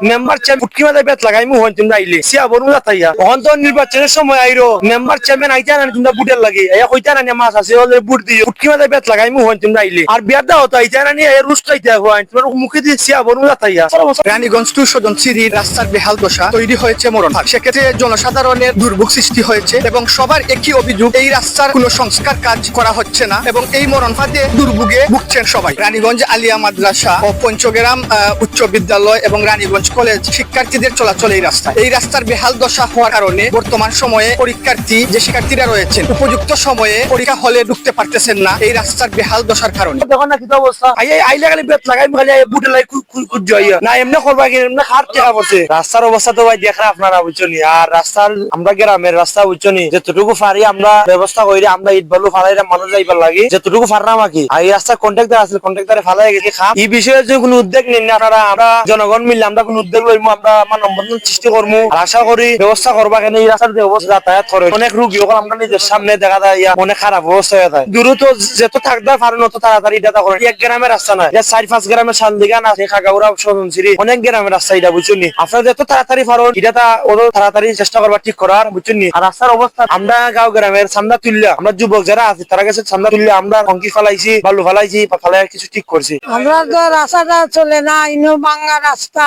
Member chair ফুটকি মাথায় বেত লাগাই মু হন তোমরা আইলে। সিয়া বনু যাতাইয়া অহন তো নির্বাচনের সময় আইরো মেম্বার চেয়ারম্যান আইতা না তোমরা বুটের লাগে। এয়া কইতা না মাছ আছে ওদের বুট দিও। ফুটকি মাথায় বেত লাগাই মু হন তোমরা আইলে। আর বিয়ার দাও তো আইতা না নিয়ে রুশ খাইতে হন তোমার মুখে দিয়ে সিয়া বনু যাতাইয়া রানীগঞ্জ টু সদন সিরির রাস্তার বেহাল দশা তৈরি হয়েছে মরণ ফাঁদ। সেক্ষেত্রে জনসাধারণের দুর্ভোগ সৃষ্টি হয়েছে এবং সবার একই অভিযোগ, এই রাস্তার কোনো সংস্কার কাজ করা হচ্ছে না এবং এই মরণ ফাঁদে দুর্ভোগে ভুগছেন সবাই। রানীগঞ্জ আলিয়া মাদ্রাসা ও পঞ্চগ্রাম উচ্চ বিদ্যালয় এবং রানীগঞ্জ কলেজ শিক্ষার্থীদের চলাচল এই রাস্তা এই রাস্তার বেহাল দশা হওয়ার কারণে বর্তমান সময়ে পরীক্ষার্থী যে শিক্ষার্থীরা রয়েছেন উপযুক্ত সময়ে পরীক্ষা হলে ঢুকতে পারতেছেন না এই রাস্তার বেহাল দশার কারণে। দেখো না কি অবস্থা। আইলে খালি বেত লাগাই খালি বুটে লাই না এমনি করবা কি এমনি টেকা পড়ছে রাস্তার অবস্থা তো ভাই দেখা আপনারা বুঝছনি আর রাস্তার আমরা গ্রামের রাস্তা বুঝছনি যতটুকু পারি আমরা ব্যবস্থা করি আমরা ইট বালু ফালাইরা মানুষ যাইবার লাগি। যতটুকু পারলাম আর কি। আর এই রাস্তার কন্ট্রাক্টর আছে কন্ট্রাক্টরে ফালাই গেছে খাম। এই বিষয়ে যে কোনো উদ্যোগ নিন আপনারা আমরা জনগণ মিলে আমরা কোনো উদ্যোগ লইমু আমরা আমার নম্বর সৃষ্টি করব আশা করি ব্যবস্থা করবা কেন এই রাস্তার যে অবস্থা যাতায়াত করে অনেক রুগী ওখানে আমরা নিজের সামনে দেখা যায় ইয়া অনেক খারাপ অবস্থা হয়ে যায়। দ্রুত যত থাকতে পারেন অত তাড়াতাড়ি এটা করেন এক গ্রামের রাস্তা না চার পাঁচ গ্রামের শান্তিগান আছে খাগাউরা সদনসিরি অনেক গ্রামের রাস্তা এটা বুঝছেন আপনারা যত তাড়াতাড়ি পারেন এটা তা অত তাড়াতাড়ি চেষ্টা করবা ঠিক করার বুঝছেন আর রাস্তার অবস্থা আমরা গাঁও গ্রামের সামনা তুললে আমরা যুবক যারা আছে, তারা কাছে সামনা তুললে আমরা অঙ্কি ফালাইছি, বালু ফালাইছি ফালাই কিছু ঠিক করছি আমরা তো রাস্তাটা চলে না, ইনো বাঙ্গা রাস্তা।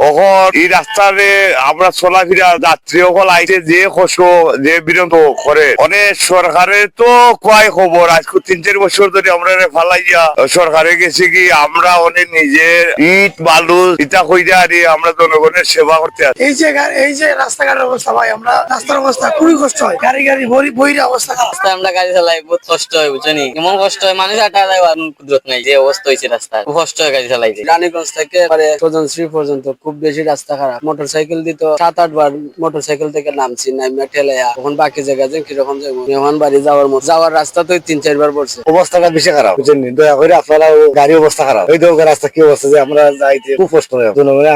ওখন এই রাস্তারে আমরা চলাফেরা যাত্রী সকল আইছে যে কষ্ট যে বিরত করে অনেক সরকারের তো কয় খবর আজকে তিন চার বছর ধরে আমরা ফালাইয়া সরকারে গেছে কি আমরা অনেক নিজের ইট বালু ইটা কইরা আরে আমরা জনগণের সেবা করতে আছি। এই যে এই যে রাস্তাঘাটের অবস্থা ভাই আমরা রাস্তার অবস্থা খুবই কষ্ট হয়। গাড়ি গাড়ি বই বইরা অবস্থা। রাস্তায় আমরা গাড়ি চালাই বহুত কষ্ট হয় বুঝনি এমন কষ্ট হয় মানুষ আটা যায় কুদরত নাই যে অবস্থা হয়েছে রাস্তায়। খুব কষ্ট হয় গাড়ি চালাইতে। রানীগঞ্জ থেকে পর্যন্ত খুব বেশি রাস্তা খারাপ। মোটর সাইকেল দিত সাত আট বার মোটর সাইকেল থেকে নামছি নামিয়া ঠেলাইয়া। তখন বাকি জায়গা যে কীরকম যাব মেহমান বাড়ি যাওয়ার মতো। যাওয়ার রাস্তা তো তিন চারবার পড়ছে। অবস্থাটা বেশি খারাপ? বুঝছেন দয়া করে আপনারা গাড়ি অবস্থা খারাপ। ওই তো রাস্তা কি অবস্থা যে আমরা যাইতে খুব কষ্ট হয়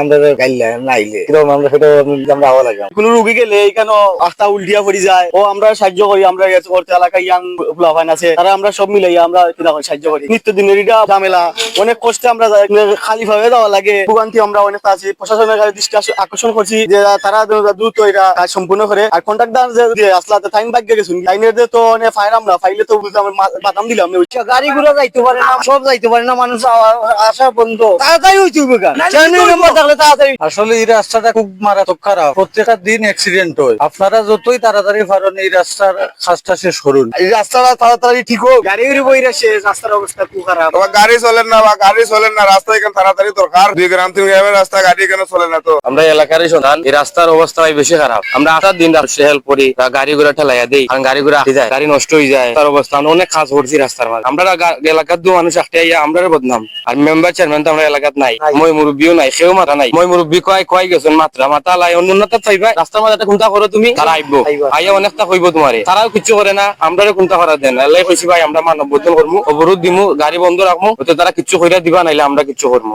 আমরা গাইলে না আইলে কীরকম আমরা সেটা আমরা হওয়া লাগে কোনো রুগী গেলে এখানে আস্তা উল্টিয়া পড়ি যায়। ও আমরা সাহায্য করি আমরা এত করতে। এলাকা ইয়াং লাভাইন আছে তারা আমরা সব মিলাই আমরা সাহায্য করি। নিত্যদিনের এটা ঝামেলা। অনেক কষ্টে আমরা যাই, খালি ভাবে যাওয়া লাগে। ভোগান্তি আমরা অনেক আছি প্রশাসনের কাছে দৃষ্টি আকর্ষণ করছি যে তারা দ্রুত এটা কাজ সম্পূর্ণ করে। আর কন্ট্রাক্টর যে আসলাতে টাইম ভাগ্য গেছুন লাইনের যে তো অনেক ফাইন আমরা ফাইলে তো বুঝতে আমরা মা- বাদাম দিলাম। গাড়ি ঘোড়া যাইতে পারে না সব যাইতে পারে না মানুষ আসা বন্ধ। তাড়াতাড়ি হইতে হবে তাড়াতাড়ি আসলে এই রাস্তাটা খুব মারাত্মক খারাপ। প্রত্যেকটা দিন অ্যাক্সিডেন্ট হয়। আপনারা যতই তাড়াতাড়ি পারেন এই রাস্তার কাজটা শেষ করুন। এই রাস্তাটা তাড়াতাড়ি ঠিক হোক। গাড়ি ঘুরে বইরা শেষ রাস্তার অবস্থা খুব খারাপ। গাড়ি চলেন না বা গাড়ি চলেন না রাস্তা এখানে তাড়াতাড়ি দরকার। দুই গ্রাম তিন গ্রামের রাস্তা গাড়ি এখানে চলে না তো? আমরা এলাকারই সন্ধান এই রাস্তার অবস্থা ভাই বেশি খারাপ। আমরা আসার দিন রাস্তা হেল্প করি তা গাড়ি ঘোড়া ঠেলাইয়া দেই কারণ গাড়ি ঘোড়া যায় গাড়ি নষ্ট হয়ে যায়। তার অবস্থা আমরা অনেক কাজ করছি রাস্তার মাঝে। আমরা এলাকার দু মানুষ একটা ইয়া আমরা বদনাম। আর মেম্বার চেয়ারম্যান তো আমরা এলাকাত নাই। মই মুরব্বীও নাই সেও মাথা নাই। মই মুরব্বী কয় কয় গেছেন মাত্রা মাথা লাই অন্য অন্য চাইবা। রাস্তার মাঝে একটা কোনটা করো তুমি? তারা আইবো। আইয়া অনেকটা কইব তোমারে। তারাও কিছু করে না আমরা কোনটা করা দেন? এলাই কইছি ভাই আমরা মানব বদল করব অবরোধ দিমু গাড়ি বন্ধ রাখব তারা কিছু কইরা দিবা নাইলে আমরা কিছু করব